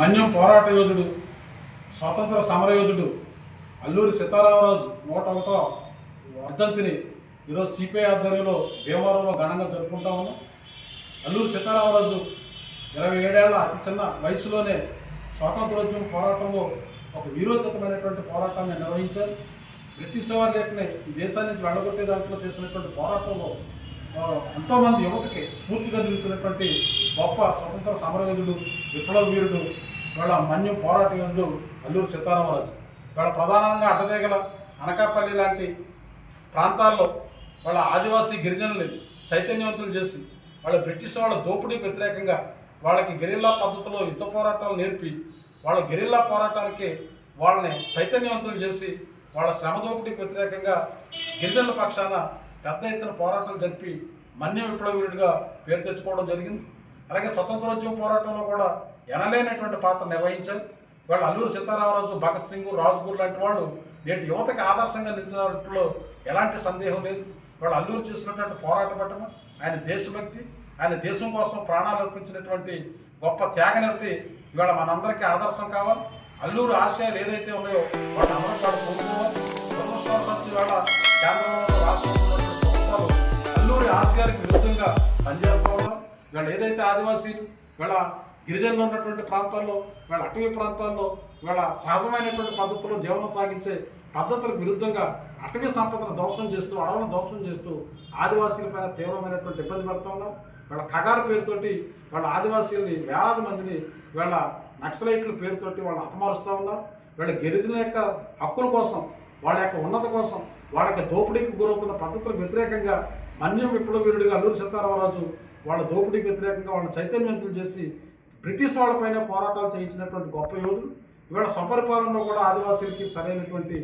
మన్యం పోరాట యోధుడు స్వాతంత్ర సమరయోధుడు అల్లూరి సీతారామరాజు నూట ఒకటో వర్ధంతిని ఈరోజు సిపిఐ ఆధ్వర్యంలో భీమవరంలో ఘనంగా జరుపుకుంటా ఉన్నాం. అల్లూరి సీతారామరాజు ఇరవై ఏడేళ్ళ అతి చిన్న వయసులోనే స్వాతంత్రోద్యమ పోరాటంలో ఒక వీరోచితమైనటువంటి పోరాటాన్ని నిర్వహించారు. బ్రిటిష్ వారి లేకనే ఈ దేశాన్ని నుంచి వెళ్ళగొట్టే దాంట్లో చేసినటువంటి పోరాటంలో ఎంతోమంది యువతకి స్ఫూర్తిగా నిలిచినటువంటి గొప్ప స్వతంత్ర సమరయోధుడు విప్లవ వీరుడు వాళ్ళ మన్యు పోరాట యోధుడు అల్లూరు సీతారామరాజు. వాళ్ళ ప్రధానంగా అడ్డదేగల అనకాపల్లి లాంటి ప్రాంతాల్లో వాళ్ళ ఆదివాసీ గిరిజనులు చైతన్యవంతులు చేసి వాళ్ళ బ్రిటిష్ వాళ్ళ దోపిడీకి వ్యతిరేకంగా వాళ్ళకి గెరిల్లా పద్ధతిలో యుద్ధ పోరాటాలు నేర్పి వాళ్ళ గెరిల్లా పోరాటానికి వాళ్ళని చైతన్యవంతులు చేసి వాళ్ళ శ్రమ దోపిడీకి వ్యతిరేకంగా గిరిజనుల పక్షాన పెద్ద ఎత్తున పోరాటాలు జరిపి మన్య విప్లవీరుడిగా పేరు తెచ్చుకోవడం జరిగింది. అలాగే స్వతంత్రోద్యమ పోరాటంలో కూడా ఎనలేనటువంటి పాత్ర నిర్వహించారు. వాళ్ళు అల్లూరు సీతారామరాజు భగత్ సింగ్ రాజ్గురు లాంటి వాళ్ళు నేటి యువతకి ఆదర్శంగా నిలిచినట్లో ఎలాంటి సందేహం లేదు. వాళ్ళు అల్లూరు చేసినటువంటి పోరాట పట్టణ ఆయన దేశభక్తి ఆయన దేశం కోసం ప్రాణాలు అర్పించినటువంటి గొప్ప త్యాగనిరతి ఇవాళ మనందరికీ ఆదర్శం కావాలి. అల్లూరు ఆశయాలు ఏదైతే ఉన్నాయో వాటి అమలు కాదు కోరుకోవాలి ఇవాళ కేంద్రంలో రాష్ట్రంలో ప్రభుత్వాలు అల్లూరి ఆశయాలకు విరుద్ధంగా పనిచేస్తూ ఇవాళ ఏదైతే ఆదివాసీలు ఇవాళ గిరిజనులు ఉన్నటువంటి ప్రాంతాల్లో ఇవాళ అటవీ ప్రాంతాల్లో ఇవాళ సహజమైనటువంటి పద్ధతిలో జీవనం సాగించే పద్ధతులకు విరుద్ధంగా అటవీ సంపదను దోషం చేస్తూ అడవులను దోషం చేస్తూ ఆదివాసీలపైన తీవ్రమైనటువంటి ఇబ్బంది పడుతూ ఉన్నారు. వాళ్ళ కగారు పేరుతోటి వాళ్ళ ఆదివాసీల్ని వేలాది మందిని వీళ్ళ నక్సలైట్ల పేరుతోటి వాళ్ళు హతమారుస్తూ ఉన్నారు. వీళ్ళ గిరిజనుల యొక్క హక్కుల కోసం వాళ్ళ యొక్క ఉన్నత కోసం వాళ్ళ యొక్క దోపిడీకి గురవుతున్న పద్ధతులకు వ్యతిరేకంగా మన్యం విప్లవీరుడిగా అల్లూరి సీతారామరాజు వాళ్ళ దోపిడీకి వ్యతిరేకంగా వాళ్ళ చైతన్యవంతులు చేసి బ్రిటిష్ వాళ్ళపైన పోరాటాలు చేయించినటువంటి గొప్ప యోధులు ఇవాళ స్వపరిపాలనలో కూడా ఆదివాసీలకి సరైనటువంటి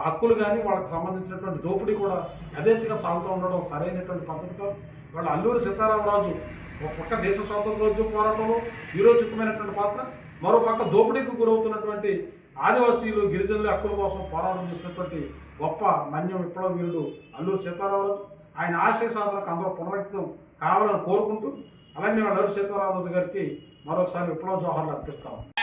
హక్కులు కానీ వాళ్ళకి సంబంధించినటువంటి దోపిడీ కూడా యథేచ్ఛగా సాగుతూ ఉండడం సరైనటువంటి పద్ధతి కాదు. వాళ్ళ అల్లూరి సీతారామరాజు ఒక పక్క దేశ స్వాతంత్రోద్యమ పోరాటంలో వీరోచితమైనటువంటి పాత్ర మరో పక్క దోపిడీకి గురవుతున్నటువంటి ఆదివాసీలు గిరిజనుల హక్కుల కోసం పోరాటం చేసినటువంటి గొప్ప మన్యం విప్లవ వీరుడు అల్లూరి సీతారామరాజు ఆయన ఆశయ సాధనకు అందరూ పునరంకితం కావాలని కోరుకుంటూ అలాగే అల్లూరి సీతారామరాజు గారికి మరొకసారి విప్లవ జోహార్లు అర్పిస్తాము